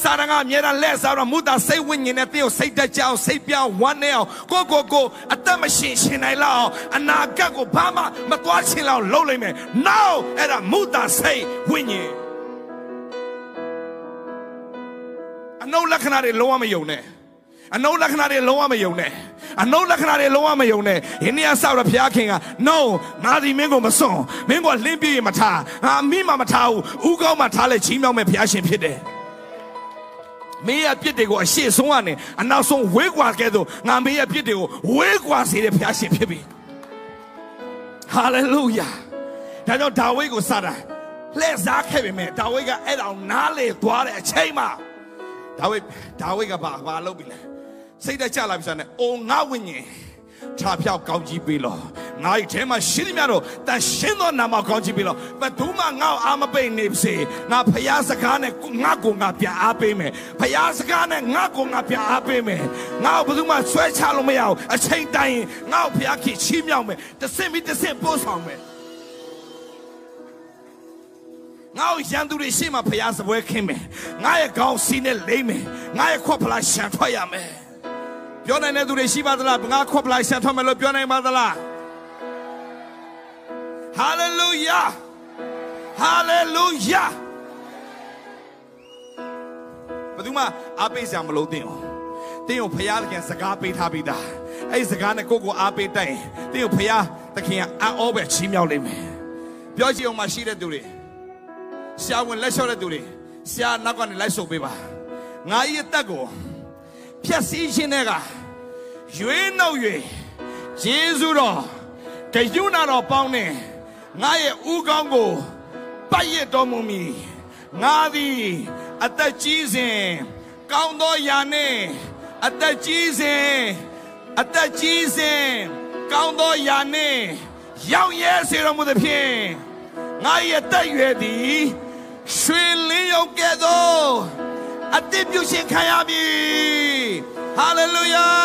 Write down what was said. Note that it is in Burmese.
စာရငါအမြဲတမ်းလက်စားတော့မူတာစိတ်ဝိညာဉ်နဲ့တင်းကိုစိတ်တက်ကြအောင်စိတ်ပြောင်းဝမ်းနေအောင်ကိုကိုကိုအသက်မရှင်ရှင်နိုင်လောက်အောင်အနာဂတ်ကိုဘာမှမသွားချင်လောက်လုပ်လိုက်မယ် now အဲ့ဒါမူတာစိတ်ဝိညာဉ်အနုလက္ခဏာတွေလုံးဝမယုံနဲ့အနုလက္ခဏာတွေလုံးဝမယုံနဲ့အနုလက္ခဏာတွေလုံးဝမယုံနဲ့ယနေ့ကဆောက်တော့ဘုရားခင်က no ငါဒီမင်းကိုမစွန့်မင်းကိုလှင်းပြေးရင်မထားငါအမိမမထားဘူးဥကောင်းမှထားလဲချီးမြှောက်မဲ့ဘုရားရှင်ဖြစ်တယ် မင်းရဲ့ပြစ်တွေကိုအရှိဆုံးကနေအနောက်ဆုံးဝေးကွာကဲသို့ငါမင်းရဲ့ပြစ်တွေကိုဝေးကွာစေတဲ့ဘုရားရှင်ဖြစ်ပြီဟာလေလုယာဒါကြောင့်ဒါဝိဒ်ကိုစတာလှည့်စားခဲ့ပေမဲ့ဒါဝိဒ်ကအဲ့ဒါကိုနားလေသွားတဲ့အချိန်မှာဒါဝိဒ်ဒါဝိဒ်ကဘာဘာလုပ်ပြီလဲစိတ်တကြလာပြီဆိုတော့အိုငါဝိညာဉ်ခြားပြောက်ကောင်းကြီးပေးလို့ ငါ့ထဲမှာရှင်းသမျှတော့တန်ရှင်းသောနာမကောင်းကြီးပေးလို့ဘယ်သူမှငါ့ကိုအာမပိတ်နေပါစေငါဖျားစကားနဲ့ကိုငါ့ကိုငါပြန်အားပေးမယ်ဖျားစကားနဲ့ငါ့ကိုငါပြန်အားပေးမယ်ငါ့ကိုဘယ်သူမှဆွဲချလို့မရအောင်အချိန်တိုင်းရင်ငါ့ကိုဖျားခင်ချီးမြှောက်မယ်တစ်စင်ပြီးတစ်စင်ပို့ဆောင်မယ်ငါ့ကိုရန်သူတွေရှေ့မှာဖျားစပွဲခင်းမယ်ငါရဲ့ခေါင်းစီးနဲ့လိမ့်မယ်ငါရဲ့ခွက်ဖလားရှန်ထွက်ရမယ်ပြောနိုင်တဲ့သူတွေရှိပါသလားငါခွက်ဖလားရှန်ထွက်မယ်လို့ပြောနိုင်ပါသလား ဟာလေလုယာဟာလေလုယာဘယ်သူမှအားပေးစရာမလိုသင်အောင်တင်းကိုဖျားသခင်စကားပေးထားပြီးသားအဲ့ဒီစကားနဲ့ကိုယ့်ကိုအားပေးတိုင်တင်းကိုဖျားသခင်ကအံ့ဩပဲချီးမြှောက်လိမ့်မယ်ပြောကြည့်အောင်မရှိတဲ့သူတွေရှာဝင်လက်လျှော့တဲ့သူတွေရှာနောက်ကနေလိုက်ဆိုပေးပါငါဤအသက်ကိုဖြတ်စည်းခြင်းတဲ့ကရွေးနှုတ်၍ဂျေဇုတော်ဂယုဏတော်ပေါင်းနေ ငါရဲ့ဥကောင်းကိုပတ်ရတော်မူမီငါသည်အသက်ကြီးစဉ်ကောင်းသောယာနှင့်အသက်ကြီးစဉ်အသက်ကြီးစဉ်ကောင်းသောယာနှင့်ရောက်ရဲစေတော်မူသဖြင့်ငါရဲ့အသက်ရွယ်သည်ရွှေလင်းရုံကဲ့သို့အသက်ပြုရှင်ခံရပြီဟာလေလုယာ